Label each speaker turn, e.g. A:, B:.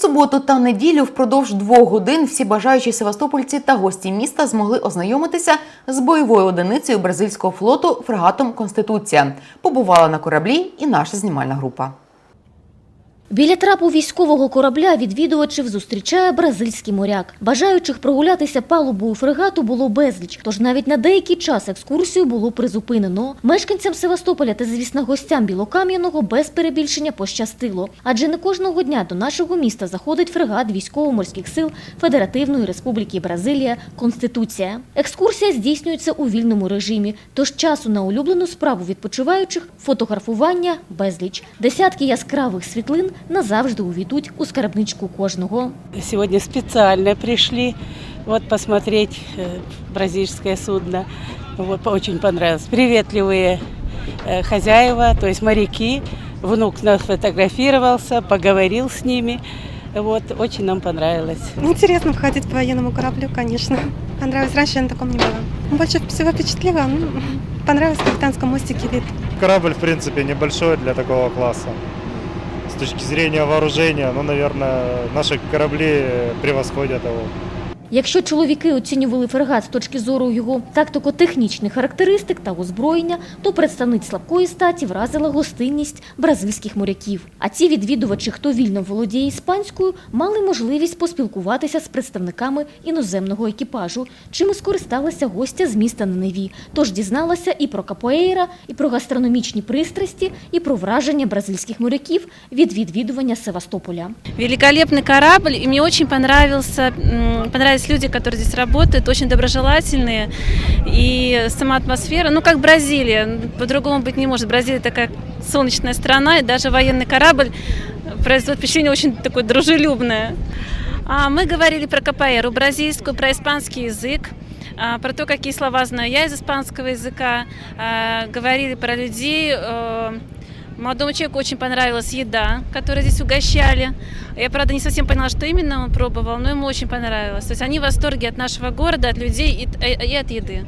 A: суботу та неділю впродовж двох годин всі бажаючі севастопольці та гості міста змогли ознайомитися з бойовою одиницею бразильського флоту фрегатом Конституція. Побувала на кораблі і наша знімальна група.
B: Біля трапу військового корабля відвідувачів зустрічає бразильський моряк. Бажаючих прогулятися палубою фрегату було безліч, тож навіть на деякий час екскурсію було призупинено. Мешканцям Севастополя та, звісно, гостям Білокам'яного без перебільшення пощастило. Адже не кожного дня до нашого міста заходить фрегат військово-морських сил Федеративної Республіки Бразилія Конституція. Екскурсія здійснюється у вільному режимі, тож часу на улюблену справу відпочиваючих фотографування безліч. Десятки яскравих світлин назавжди увійдуть у скарбничку кожного.
C: Сегодня специально пришли вот посмотреть бразильское судно. Вот, очень понравилось. Приветливые хозяева, то есть моряки. Внук нас фотографировался, поговорил с ними. Вот, очень нам понравилось.
D: Интересно входить по военному кораблю, конечно. Понравилось. Раньше я на таком не была. Больше всего впечатлило. ну, понравилось в капитанском мостике вид.
E: Корабль, в принципе, небольшой для такого класса. Точки зрения вооружения, ну, наверное, наши корабли превосходят его.
B: Якщо чоловіки оцінювали фрегат з точки зору його тактико-технічних характеристик та озброєння, то представниць слабкої статі вразила гостинність бразильських моряків. А ці відвідувачі, хто вільно володіє іспанською, мали можливість поспілкуватися з представниками іноземного екіпажу, чим і скористалася гостя з міста Неневі. Тож дізналася і про капоейра, і про гастрономічні пристрасті, і про враження бразильських моряків від відвідування Севастополя.
F: Великолепный корабль, и мне очень понравился, м, понравились люди, которые здесь работают, очень доброжелательные, и сама атмосфера, ну как Бразилия, по-другому быть не может. Бразилия такая солнечная страна, и даже военный корабль производит впечатление очень такое дружелюбное. А мы говорили про КПР, бразильскую, про испанский язык, а, про то, какие слова знаю я из испанского языка, а, говорили про людей. Молодому человеку очень понравилась еда, которую здесь угощали. Я, правда, не совсем поняла, что именно он пробовал, но ему очень понравилось. То есть они в восторге от нашего города, от людей и, и от еды.